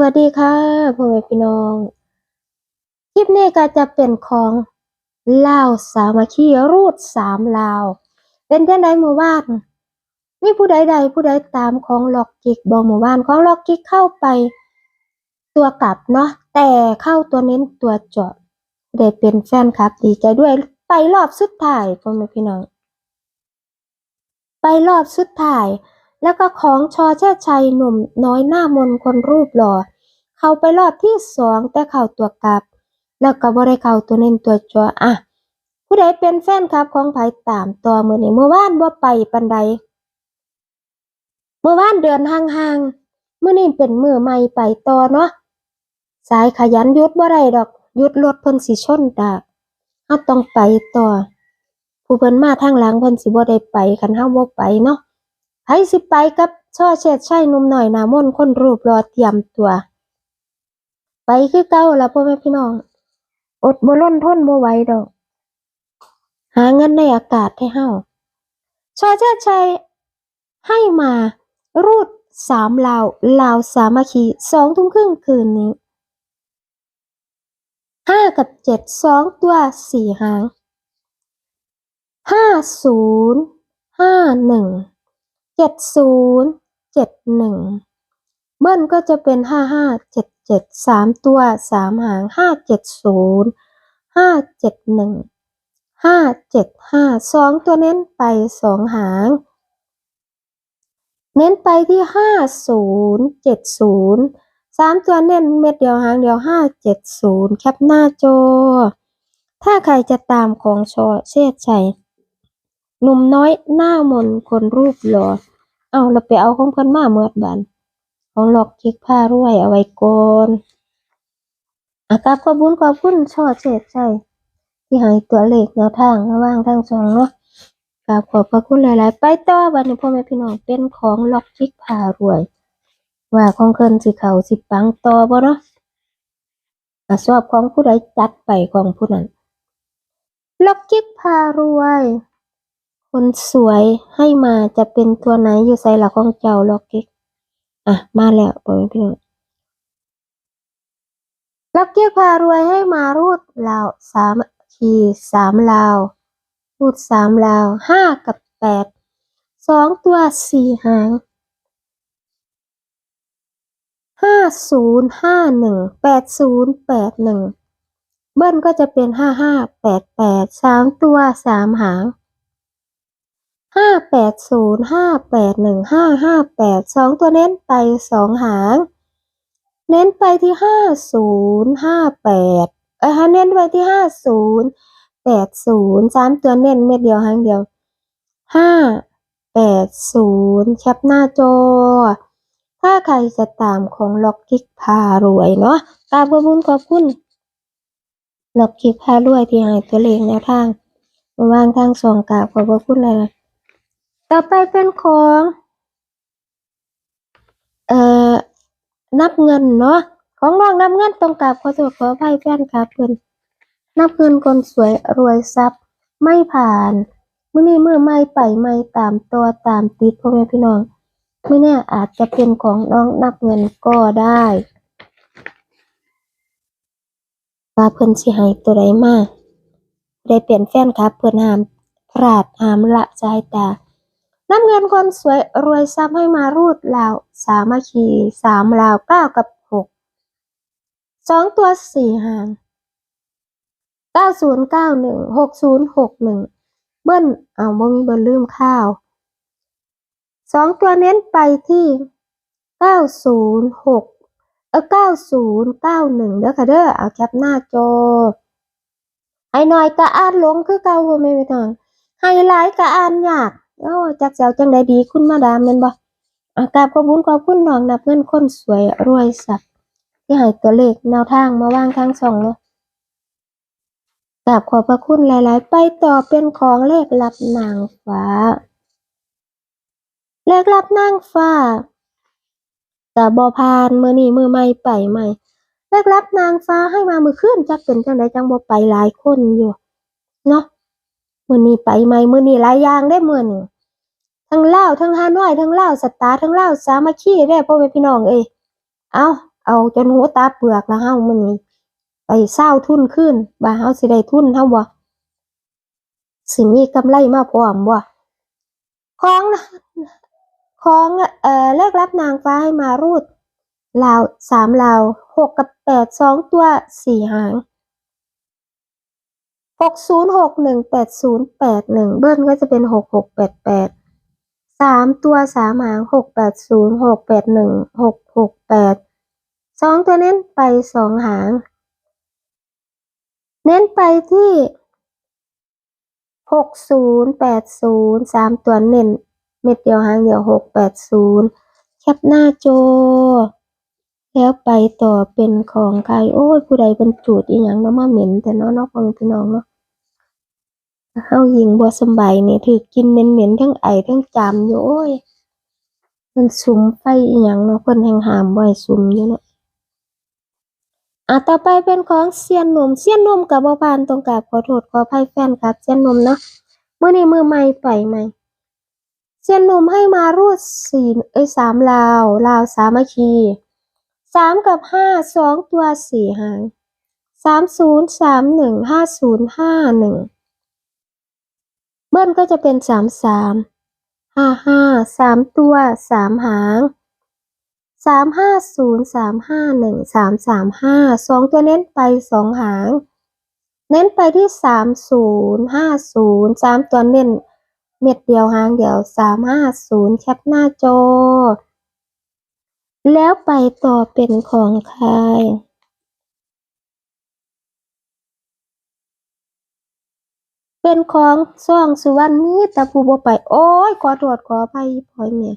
วัสดีค่ะพ่อแม่พี่น้อง คลิปนี้ก็จะเป็นของเลาสามัคคีรูดสามลาว เป็นจังไดหมู่บ้านมีผู้ใดใดผู้ใดตามของล็อกกิกบอหมู่บ้านของล็อกกิกเข้าไปตัวกลับเนาะแต่เข้าตัวเน้นตัวเจาะได้เป็นแฟนคลับ ดีใจด้วยไปรอบสุดท้ายพ่อแม่พี่น้อง ไปรอบสุดท้าย แล้วก็ของชอเชิดชัยหนุ่มน้อยหน้ามนคนรูปหล่อ เข้าไปรอบที่สองแต่เข้าตัวกลับ แล้วก็บ่ได้เข้าตัวเน้นตัวจัวอะ ผู้ใดเป็นแฟนคลับของไผ่ตามต่อมื้อนี้เมื่อวานบ่าไปปานใด เมื่อวานเดือนห่างๆเมื้อนี้เป็นมือใหม่ไปต่อเนาะสายขยันยุดบ่ได้ดอกยุดรถเพิ่นสิชนดากเฮาต้องไปต่อ ผู้เพิ่นมาทางหลังเพิ่นสิบ่ได้ไปคันเฮาบ่ไปเนาะ ไผสิไปกับช่อเชิดชัยหนุ่มหน่อยหนามนคนรูปรอเตรียมตัว ไปคือเก่าละพ่อแม่พี่น้อง อดบ่ล้นทนบ่ไหวดอก หาเงินในอากาศให้เฮาช่อเชิดชัยให้มารูดสามลาวลาวสามัคคีสองทุ่มครึ่งคืนนี้ห้ากับเจ็ดสองตัวสี่หางห้าศูนย์ห้าหนึ่ง เจ็ดศูนย์เจ็ดหนึ่งเบิ้ลก็จะเป็นห้าห้าเจ็ดเจ็ดสามตัวสามหางห้าเจ็ดศูนย์ห้าเจ็ดหนึ่งห้าเจ็ดห้าสองตัวเน้นไปสองหาง เน้นไปที่ห้าศูนย์เจ็ดศูนย์สามตัวเน้นเม็ดเดียวหางเดียวห้าเจ็ดศูนย์แคปหน้าจอ ถ้าใครจะตามของชอเชษชัย หนุ่มน้อยหน้ามนคนรูปหล่อเอาเราไปเอาของเพิ่นมาเมื่อบันของหลอกคิกผ้ารวยเอาไว้ก่อนอากับขอบุญขอบคุณช่อเฉดใจที่ให้ตัวเลขแนวทางระว่างทั้งสองเนาะกราบขอบพระคุณหลาย ๆ ไปต่อบัดนี้พ่อแม่พี่น้องเป็นของหลอกคิกผ้ารวย ว่าของเพิ่นสิเขาสิปังต่อบ่เนาะอะชอบของผู้ใดจัดไปของผู้นั้นล็อกคิกพารวย คนสวยให้มาจะเป็นตัวไหนอยู่ใส่หลักของเจ้าล็อกเก็กอะ มาแล้วปอยพี่น้องล็อกเก็กพารวยให้มารูดลาวสามขีสามลาว รูดสามลาวห้ากับแปดสองตัวสี่หางห้าศูนย์ห้าหนึ่งแปดศูนย์แปดหนึ่งเบิ้ลก็จะเป็นห้าห้าแปดแปดสามตัวสามหาง ห้าแปดศูนย์ห้าแปดหนึ่งห้าห้าแปดสองตัวเน้นไปสองหาง เน้นไปที่ห้าศูนย์ห้าแปดเออเน้นไปที่ห้าศูนย์แปดศูนย์สามตัวเน้นเม็ดเดียวหางเดียวห้าแปดศูนย์แคปหน้าจอ ถ้าใครจะตามของล็อกกิกพารวยเนาะกาบขอบคุณขอบคุณล็อกกิกพารวยที่ให้ตัวเลขแนวทางวางทางสองกาบขอบพระคุณเลย ต่อไปเป็นของเอ่อนับเงินเนาะของน้องนับเงินต้องกราบขอโทษขออภัยแฟนครับเพิ่อนนับเงินคนสวยรวยทรัพย์ไม่ผ่านมื้อนี้มื้อใหม่ไปใหม่ตามตัวตามติดพ่อแม่พี่น้องไม่แน่อาจจะเป็นของน้องนับเงินก็ได้ว่าเพิ่อนสิให้ตัวใดมากได้เป็นแฟนครับเพิ่อนหามพลาดหามละสายตา น้ำเงินคนสวยรวยทรัพย์ให้มารูดลาวสามัคคีสามลาวเก้ากับหกสองตัวสี่หางเก้าศูนย์เก้าหนึ่งหกศูนย์หกหนึ่งเบิ้ลเอาบ่มีเบิ้ลลืมข้าวสองตัวเน้นไปที่เก้าศูนย์หกเออเก้าศูนย์เก้าหนึ่งเด้อค่ะเด้อเอาแคปหน้าจอไอ้หน่อยก็อ่านลงคือเก่าบ่แม่นพี่น้องไฮไลท์ก็อ่านยาก โอ้จักเสียวจังใดดีคุณมาดามแม่นบ่อากราบขอบคุณขอบคุณน้องนับเงินคนสวยรวยสักที่ให้ตัวเลขแนวทางมาวางทางช่องเนาะกราบขอบพระคุณหลาย ๆ ไปต่อเป็นของเลขลับนางฟ้า เลขลับนางฟ้าก็บ่ผ่านมือนี้มื้อใหม่ไปใหม่เลขลับนางฟ้าให้มามื้อคืนจักเป็นจังไดจังบ่ไปหลายคนอยู่เนาะมือนี้ไปใหม่มือนี้หลายอย่างได้มือนี้ ทั้งเลาทั้งฮานอยทั้งเลาสตาร์ทั้งเลาสามัคคีได้พ่อแม่พี่น้องเอ้ยเอาเอาจนหัวตาเปลือกแล้วเฮามื้อนี้ไปเศร้าทุนขึ้นบ่าเฮาสิได้ทุนเฮาบ่สิมีกำไรมาพร้อมบ่ของนะของเอ่อเลขรับนางฟ้าให้มารูดลาวสามลาวหกกับแปดสองตัวสี่หางหกศูนย์หกหนึ่งแปดศูนย์แปดหนึ่งเบิ้ลก็จะเป็นหกหกแปดแปด สามตัวสามหางหกแปดศูนย์หกแปดหนึ่งหกหกแปดสองตัวเน้นไปสองหาง เน้นไปที่หกศูนย์แปดศูนย์สามตัวเน้น เม็ดเดียวหางเดียวหกแปดศูนย์แคปหน้าโจ แล้วไปต่อเป็นของใครโอ้ยผู้ใดเป็นจูดอีหยังมามาเหม็นแต่เนาะเนอกของพี่น้องเนาะ เฮาหญิงบ่สบายนี่ถือกินเหม็นๆทั้งไอทั้งจามอยู่โอ้ยมันสุมไฟอีหยังเนาะเพิ่นแห่งหามบ่ให้สุมอยู่เนาะอะต่อไปเป็นของเซียนหนุ่มเซียนหนุ่มกับบ่ผ่านต้องกราบขอโทษขออภัยแฟนครับเซียนหนุ่มเนาะมื้อนี้มือใหม่ไปใหม่เซียนหนุ่มให้มารูดสี่เอ้ยสามลาวลาวสามัคคีสามกับห้าสองตัวสี่หางสามศูนย์สามหนึ่งห้าศูนย์ห้าหนึ่ง เบิ้ลก็จะเป็นสามสามห้าห้าสามตัวสามหางสามห้าศูนย์สามห้าหนึ่งสามสามห้าสองตัวเน้นไปสองหาง เน้นไปที่สามศูนย์ห้าศูนย์สามตัวเน้นเม็ดเดียวหางเดียวสามห้าศูนย์แคปหน้าจอ แล้วไปต่อเป็นของใคร เป็นของซ่องสุวรรณมีแต่ผู้บ่ไป โอ้ยขอโทษขออภัยพ่อยแม่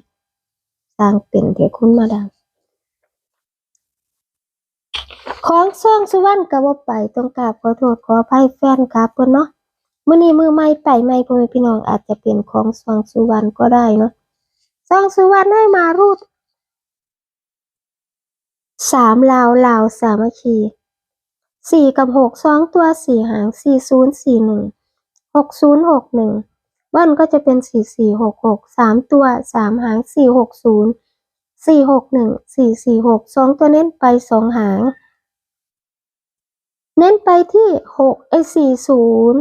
สร้างเป็นเถอะคุณมาดามของซ่องสุวรรณก็บ่ไปต้องกราบขอโทษขออภัยแฟนครับเพิ่นเนาะมื้อนี้มือใหม่ไปใหม่พ่อแม่พี่น้องอาจจะเป็นของซ่องสุวรรณก็ได้เนาะซ่องสุวรรณให้มารูดสามลาวลาวสามัคคีสี่กับหกสองตัวสี่หางสี่ศูนย์สี่หนึ่ง หกศูนย์หกหนึ่งเบิ้ลก็จะเป็นสี่สี่หกหกสามตัวสามหางสี่หกศูนย์สี่หกหนึ่งสี่สี่หกสองตัวเน้นไปสองหาง เน้นไปที่หกไอสี่ศูนย์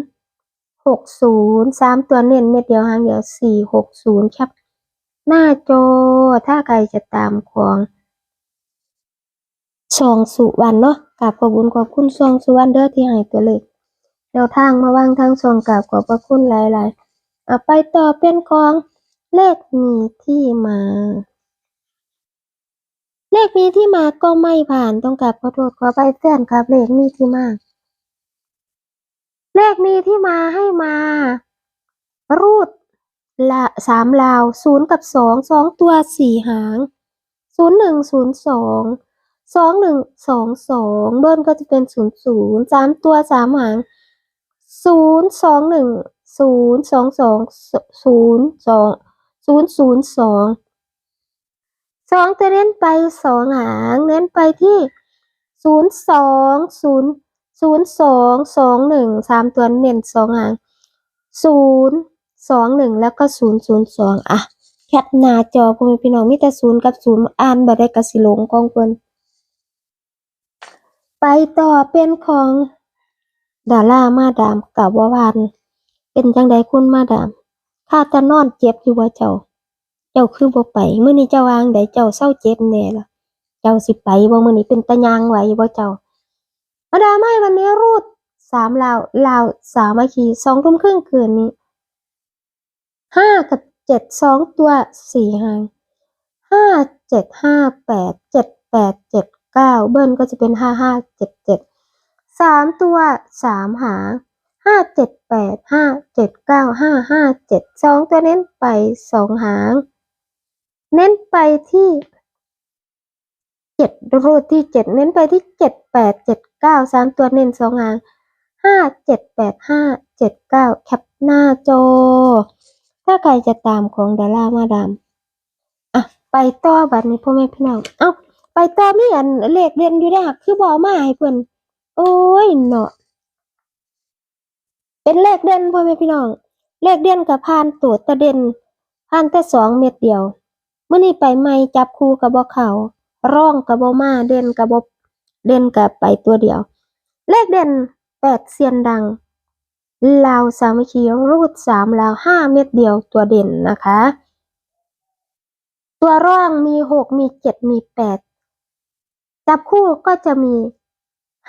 หกศูนย์สามตัวเน้นเม็ดเดียวหางเดียวสี่หกศูนย์ครับหน้าจอถ้าใครจะตามของซองสุวรรณเนาะกราบขอบคุณขอบคุณซองสุวรรณเด้อที่ให้ตัวเลข แนวทางมาวางทางซองกราบขอบพระคุณหลายๆอะไปต่อเป็นของ เลขมีที่มา เลขมีที่มาก็ไม่ผ่านต้องกราบขอโทษขอไปแฟนครับ เลขมีที่มา เลขมีที่มาให้มา รูดละสามลาวศูนย์กับสองสองตัวสี่หางศูนย์หนึ่งศูนย์สองสองหนึ่งสองสองเบิ้ลก็จะเป็นศูนย์ศูนย์สามตัวสามหาง ศูนย์สองหนึ่งศูนย์สองสองศูนย์สองศูนย์ศูนย์สองสองจะเน้นไปสองหางเน้นไปที่ศูนย์สองศูนย์ศูนย์สองสองหนึ่งสามตัวเน้นสองหางศูนย์สองหนึ่งแล้วก็ศูนย์ศูนย์สองอะแคปหน้าจอพ่อแม่พี่น้องมีแต่ศูนย์กับศูนย์อ่านบ่ได้กสิลงของเพิ่นไปต่อเป็นของ ดารามาดามกับว่าวันเป็นจังใดคุณมาดามข้าจะนอนเจ็บอยู่ว่าเจ้า เจ้าคือบ่ไปมื้อนี้เจ้าวางใดเจ้าเศร้าเจ็บแน่ล่ะเจ้าสิไปบ่มื้อนี้เป็นตะยางไหวบ่เจ้า มาดามให้วันนี้รูดสามลาวลาวสามัคคีสองทุ่มครึ่งคืนนี้ห้ากับเจ็ดสองตัวสี่หางห้าเจ็ดห้าแปดเจ็ดแปดเจ็ดเก้าเบิ้ลก็จะเป็นห้าห้าเจ็ดเจ็ด สามตัวสามหางห้าเจ็ดแปดห้าเจ็ดเก้าห้าห้าเจ็ดสองตัวเน้นไปสองหาง เน้นไปที่เจ็ดรูดที่เจ็ดเน้นไปที่เจ็ดแปดเจ็ดเก้าสามตัวเน้นสองหางห้าเจ็ดแปดห้าเจ็ดเก้าแคปหน้าจอ ถ้าใครจะตามของดารามาดามอะไปต่อบัดนี้พ่อแม่พี่น้อง เอ้า ไปต่อไมีอันเลขเด่นอยู่ได้หักคือบอกมาให้เพิ่น โอ้ยเนาะเป็นเลขเด่นพ่อแม่พี่น้อง เลขเด่นกับพานตัวตะเด่นพานแต่สองเม็ดเดียวเมื่อนี้ไปไม่จับคู่กับบ่เขาร่องกับบ่มาเด่นกับบเด่นกับไปตัวเดียว เลขเด่นแปดเซียนดังลาวสามัคคีรูดสามลาวห้าเม็ดเดียวตัวเด่นนะคะ ตัวร่องมีหกมีเจ็ดมีแปดจับคู่ก็จะมี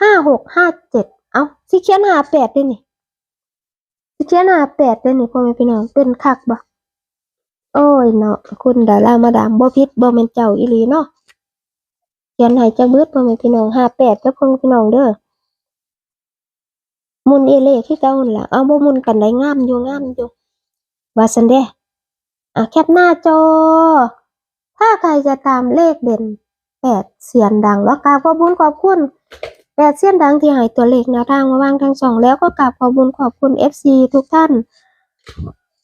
ห้าหกห้าเจ็ดเอาสิเขียนหาแปดด้วยนี่สิเขียนหาแปดด้วยนี่พ่อแม่พี่น้องเป็นคักบ่โอ้ยเนาะคุณดารามาดามบ่พิษบ่แม่นเจ้าอีหลีเนาะเขียนให้จักเบิดพ่อแม่พี่น้องห้าแปดเด้อพ่อแม่พี่น้องเด้อมุนเอเล่คือเก่าหั่นล่ะเอาบ่มุนกันได้งามอยู่งามอยู่ว่าซั่นเด้อะแคปหน้าจอ ถ้าใครจะตามเลขเด่นแปดเสียนดังแล้วกาขอบคุญขอบคุณ แปดเสียนดังที่หายตัวเลขแนวทางมาวางทั้งสอง แล้วก็กราบขอบุญขอบคุณ FC ทุกท่าน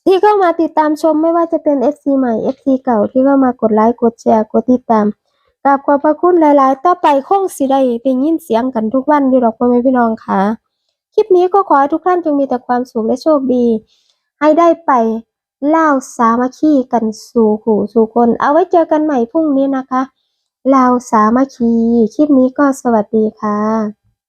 ที่เข้ามาติดตามชมไม่ว่าจะเป็น FC ใหม่ FC เก่าที่เข้ามากดไลค์กดแชร์กดติดตามกราบขอบพระคุณหลาย ๆ ต่อไปคงสิได้ได้ยินเสียงกันทุกวันอยู่ดอกพ่อแม่พี่น้องค่ะคลิปนี้ก็ขอให้ทุกท่านจงมีแต่ความสุขและโชคดี ให้ได้ไปเล่าสามัคคีกันสู่หูสู่คน เอาไว้เจอกันใหม่พรุ่งนี้นะคะ เล่าวสามัคคี คลิปนี้ก็สวัสดีค่ะ